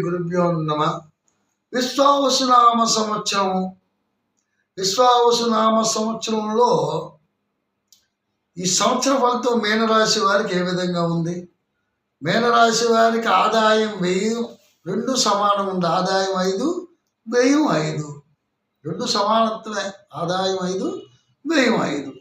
గురుభ్యో నమ. విశ్వావసునామ సంవత్సరం విశ్వావసునామ సంవత్సరంలో ఈ సంవత్సర ఫలితం మీనరాశి వారికి ఏ విధంగా ఉంది? మీనరాశి వారికి ఆదాయం వెయ్యి రెండు సమానం ఉంది ఆదాయం ఐదు వ్యయం ఐదు. రెండు సమానత్వమే ఆదాయం ఐదు వ్యయం ఐదు.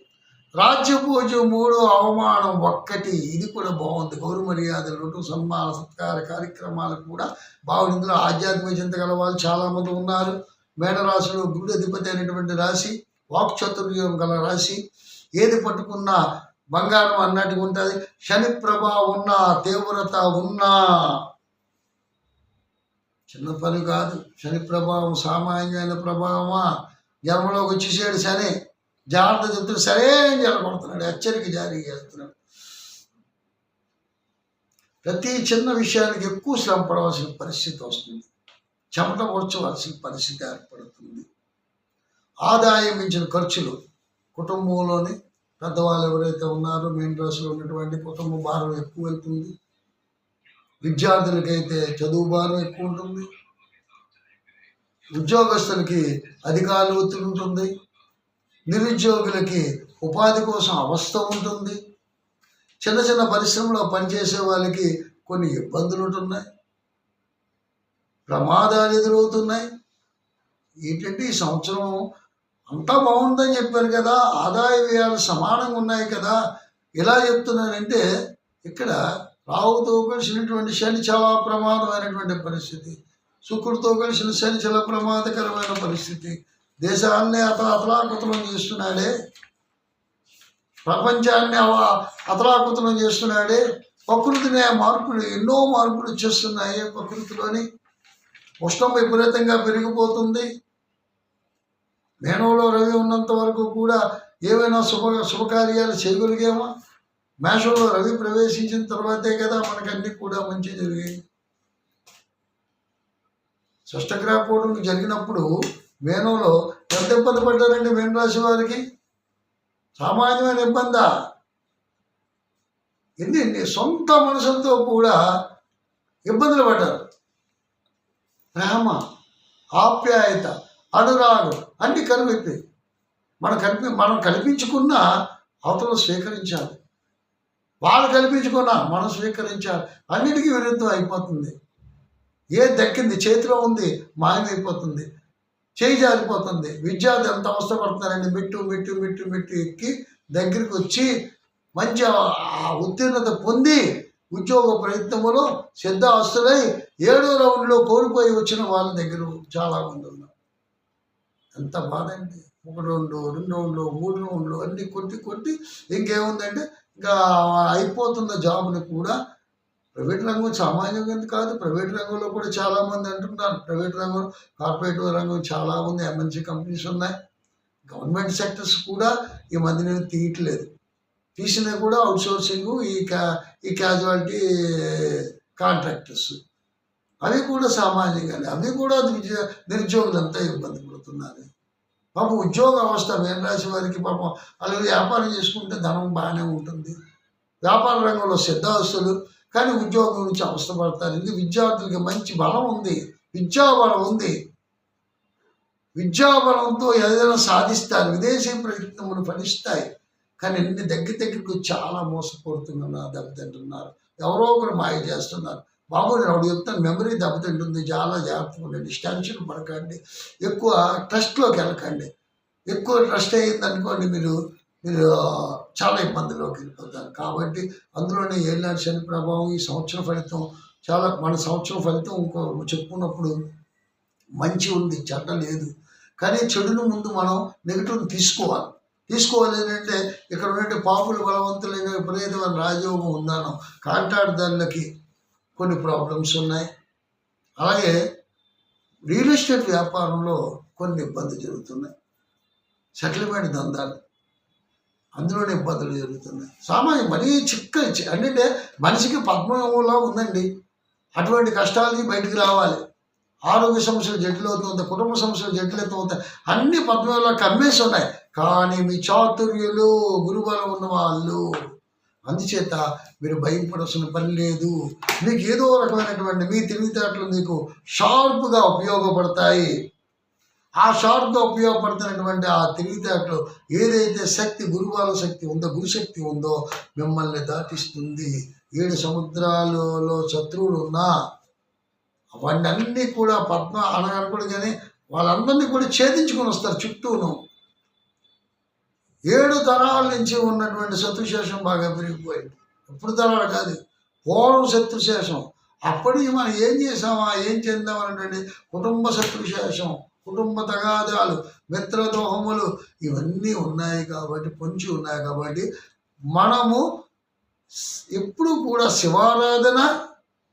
రాజ్యపూజ మూడు అవమానం ఒక్కటి ఇది కూడా బాగుంది. గౌరవ మర్యాదలు రెండు సన్మాన సత్కార కార్యక్రమాలు కూడా బాగుంది. ఇందులో ఆధ్యాత్మిక చింత గల వాళ్ళు చాలామంది ఉన్నారు. మేడరాశిలో గుడి అధిపతి అయినటువంటి రాశి వాక్చతుర్యం గల రాశి. ఏది పట్టుకున్నా బంగారం అన్నట్టుగా ఉంటుంది. శని ప్రభా ఉన్నా తీవ్రత ఉన్నా. చిన్న పని కాదు. శని ప్రభావం సామాన్యమైన ప్రభావమా? జన్మలోకి వచ్చేసాడు శని. జాగ్రత్త చెప్తున్నాడు సరే జరగబడుతున్నాడు హెచ్చరిక జారీ చేస్తున్నాడు. ప్రతి చిన్న విషయానికి ఎక్కువ శ్రమ పడవలసిన పరిస్థితి వస్తుంది. చెమట కూర్చోవలసిన పరిస్థితి ఏర్పడుతుంది. ఆదాయం మించిన ఖర్చులు కుటుంబంలోని పెద్దవాళ్ళు ఎవరైతే ఉన్నారో మెయిన్ రాశిలో ఉన్నటువంటి కుటుంబ భారం ఎక్కువ వెళ్తుంది. విద్యార్థులకైతే చదువు భారం ఎక్కువ ఉంటుంది. ఉద్యోగస్తులకి అధికారులు ఒత్తిడి ఉంటుంది. నిరుద్యోగులకి ఉపాధి కోసం అవస్థ ఉంటుంది. చిన్న చిన్న పరిశ్రమలో పనిచేసే వాళ్ళకి కొన్ని ఇబ్బందులు ఉంటున్నాయి. ప్రమాదాలు ఎదురవుతున్నాయి. ఏంటంటే ఈ సంవత్సరం అంతా బాగుందని చెప్పాను కదా ఆదాయ వ్యయాలు సమానంగా ఉన్నాయి కదా ఇలా చెప్తున్నానంటే ఇక్కడ రావుతో కలిసినటువంటి శని చాలా ప్రమాదమైనటువంటి పరిస్థితి శుక్రుడితో కలిసిన శని చాలా ప్రమాదకరమైన పరిస్థితి దేశాన్ని అత అతలాకుతలం చేస్తున్నాడే. ప్రపంచాన్ని అవ అతలాకుతలం చేస్తున్నాడే. ప్రకృతిని మార్పులు ఎన్నో మార్పులు వచ్చేస్తున్నాయి ప్రకృతిలోని. ఉష్ణం విపరీతంగా పెరిగిపోతుంది. మేనంలో రవి ఉన్నంత వరకు కూడా ఏవైనా శుభ శుభకార్యాలు చేయగలిగామా? మేషంలో రవి ప్రవేశించిన తర్వాతే కదా మనకన్నీ కూడా మంచి జరిగాయి షష్టగ్రహ కూటమి జరిగినప్పుడు మేనంలో ఎంత ఇబ్బంది పడ్డారండి మేన రాశి వారికి? సామాన్యమైన ఇబ్బందా? ఎన్ని సొంత మనసులతో కూడా ఇబ్బందులు పడ్డారు. ప్రేమ ఆప్యాయత అనురాగం అన్ని కనిపెట్టాయి మనం కల్పి మనం కల్పించుకున్న అవతల స్వీకరించాలి. వాళ్ళు కల్పించుకున్నా మనం స్వీకరించాలి. అన్నిటికీ విరుద్ధం అయిపోతుంది. ఏ దక్కింది చేతిలో ఉంది మాయమైపోతుంది. చేయి జారిపోతుంది. విద్యార్థి ఎంత అవస్థపడుతున్నారండి మెట్టు మెట్టు మెట్టు మెట్టు ఎక్కి దగ్గరికి వచ్చి మంచి ఉత్తీర్ణత పొంది ఉద్యోగ ప్రయత్నములో సిద్ధాస్తులై ఏడో రౌండ్లో కోల్పోయి వచ్చిన వాళ్ళ దగ్గర చాలా మంది ఉన్నారు. ఎంత బాధ అండి. ఒక రౌండ్లు రెండు రౌండ్లు మూడు రౌండ్లు అన్నీ కొట్టి కొట్టి ఇంకేముందంటే ఇంకా అయిపోతున్న జాబ్ని కూడా ప్రైవేట్ రంగం సామాన్యంగా కాదు? ప్రైవేట్ రంగంలో కూడా చాలామంది అంటున్నారు. ప్రైవేట్ రంగం కార్పొరేట్ రంగం చాలా ఉంది ఎంఎన్సీ కంపెనీస్ ఉన్నాయి. గవర్నమెంట్ సెక్టర్స్ కూడా ఈ మధ్యన తీయట్లేదు. తీసినా కూడా అవుట్ సోర్సింగ్ ఈ క్యా ఈ క్యాజువాలిటీ కాంట్రాక్టర్స్ అవి కూడా సామాన్యంగానే అవి కూడా నిరుద్యో నిరుద్యోగులంతా ఇబ్బంది పడుతున్నారు. పాపం ఉద్యోగ అవస్థ మేన రాశి వారికి పాపం అలాగే వ్యాపారం చేసుకుంటే ధనం బాగానే ఉంటుంది. వ్యాపార రంగంలో సిద్ధాస్తులు కానీ ఉద్యోగం నుంచి అవసరపడతారు ఇది విద్యార్థులకి మంచి బలం ఉంది విద్యాబలం ఉంది. విద్యాబలంతో ఏదైనా సాధిస్తారు విదేశీ ప్రయత్నములు ఫలిస్తాయి. కానీ ఎన్ని దగ్గర దగ్గరకు చాలా మోసపోతున్నారు దెబ్బతింటున్నారు. ఎవరో ఒకరు మాయ చేస్తున్నారు. బాబు నేను చెప్తాను మెమరీ దెబ్బతింటుంది. చాలా జాగ్రత్తగా ఉండండి టెన్షన్ పడకండి. ఎక్కువ ట్రస్ట్లోకి వెళ్ళకండి. ఎక్కువ ట్రస్ట్ అయ్యింది అనుకోండి మీరు చాలా ఇబ్బందిలోకి వెళ్ళిపోతారు. కాబట్టి అందులోనే ఏళ్ళనాడు శని ప్రభావం ఈ సంవత్సరం ఫలితం చాలా మన సంవత్సరం ఫలితం ఇంకో చెప్పుకున్నప్పుడు మంచి ఉంది చెడ్డ లేదు. కానీ చెడును ముందు మనం నెగిటివ్ తీసుకోవాలి. తీసుకోవాలి ఏంటంటే ఇక్కడ ఉన్నట్టు పాపులు బలవంతులైన విపరీతమైన రాజయోగం ఉన్నాను కాంట్రాక్టర్లకి కొన్ని ప్రాబ్లమ్స్ ఉన్నాయి. అలాగే రియల్ ఎస్టేట్ వ్యాపారంలో కొన్ని ఇబ్బంది జరుగుతున్నాయి. సెటిల్మెంట్ దందాలు. అందులోనే ఇబ్బందులు జరుగుతున్నాయి. సామాన్యం మరీ చిక్క అంటే మనిషికి పద్మలా ఉందండి. అటువంటి కష్టాలు బయటికి రావాలి. ఆరోగ్య సమస్యలు జటిలవుతుంది కుటుంబ సమస్యలు జటిలవుతాయి అన్ని పద్మంలో కమ్మేసి ఉన్నాయి. కానీ మీ చాతుర్యులు గురుబలం ఉన్న వాళ్ళు అందుచేత మీరు భయపడాల్సిన పని లేదు. మీకు ఏదో రకమైనటువంటి మీ తెలివితేటలు మీకు షార్ప్గా ఉపయోగపడతాయి. ఆ షార్ప్గా ఉపయోగపడుతున్నటువంటి ఆ తెలివితేటలు ఏదైతే శక్తి గురువాల శక్తి ఉందో గురుశక్తి ఉందో మిమ్మల్ని దాటిస్తుంది. ఏడు సముద్రాలలో శత్రువులు ఉన్నా అవన్నీ కూడా పద్మ అనగనకూడదు కానీ వాళ్ళందరినీ కూడా ఛేదించుకొని వస్తారు చుట్టూను. ఏడు తరాల నుంచి ఉన్నటువంటి శత్రుశేషం బాగా పెరిగిపోయింది. ఎప్పుడు తరాలు కాదు పూర్వం శత్రుశేషం. అప్పటికి మనం ఏం చేసామా ఏం చెందామనేటువంటి కుటుంబ శత్రుశేషం. కుటుంబ తగాదాలు మిత్రదోహములు ఇవన్నీ ఉన్నాయి కాబట్టి పొంచి ఉన్నాయి కాబట్టి మనము ఎప్పుడు కూడా శివారాధన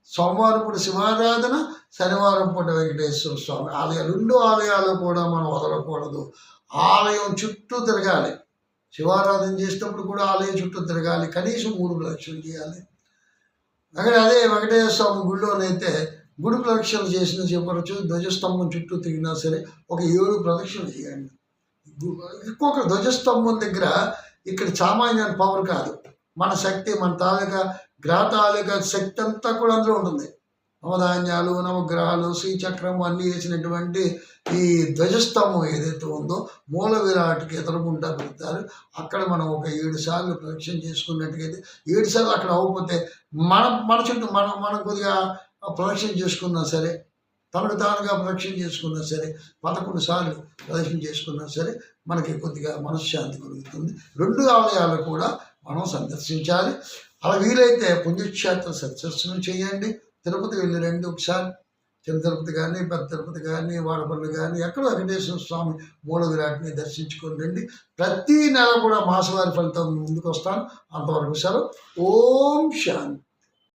సోమవారం పూట శివారాధన శనివారం పూట వెంకటేశ్వర స్వామి ఆలయాలు రెండు ఆలయాలు కూడా మనం వదలకూడదు. ఆలయం చుట్టూ తిరగాలి. శివారాధన చేసినప్పుడు కూడా ఆలయం చుట్టూ తిరగాలి. కనీసం మూడు లక్షలు చేయాలి. అక్కడ అదే వెంకటేశ్వర స్వామి గుడిలోనైతే గుడి ప్రదక్షిణలు చేసిన చెప్పవచ్చు ధ్వజస్తంభం చుట్టూ తిరిగినా సరే ఒక ఏడు ప్రదక్షిణలు చేయండి. ఇంకొక ధ్వజస్తంభం దగ్గర ఇక్కడ సామాన్య పవర్ కాదు. మన శక్తి మన తాలూకా గ్రహ తాలూకా శక్తి అంతా కూడా అందులో ఉంటుంది. నవధాన్యాలు నవగ్రహాలు శ్రీచక్రం అన్నీ వేసినటువంటి ఈ ధ్వజస్తంభం ఏదైతే ఉందో మూల విరాట్కి ఎదురుకుంటా పెడతారు. అక్కడ మనం ఒక ఏడు సార్లు ప్రదక్షిణ చేసుకున్నట్టుగైతే ఏడు సార్లు అక్కడ అవ్వకపోతే మన మన చుట్టూ మనం మనం కొద్దిగా ప్రదక్షిణ చేసుకున్నా సరే తనకు తానుగా ప్రదక్షిణ చేసుకున్నా సరే పదకొండు సార్లు ప్రదక్షిణ చేసుకున్నా సరే మనకి కొద్దిగా మనశ్శాంతి కలుగుతుంది. రెండు ఆలయాలు కూడా మనం సందర్శించాలి. అలా వీలైతే పుణ్యక్షేత్ర సందర్శనం చేయండి. తిరుపతి వెళ్ళి రండి ఒకసారి. చిన్న తిరుపతి కానీ పెద్ద తిరుపతి కానీ వాడపల్లి కానీ ఎక్కడో వెంకటేశ్వర స్వామి మూలవిరాట్ని దర్శించుకొని రండి. ప్రతి నెల కూడా మాసవారి ఫలితం ముందుకు వస్తాను అంతవరకు సెలవు. ఓం శాంతి.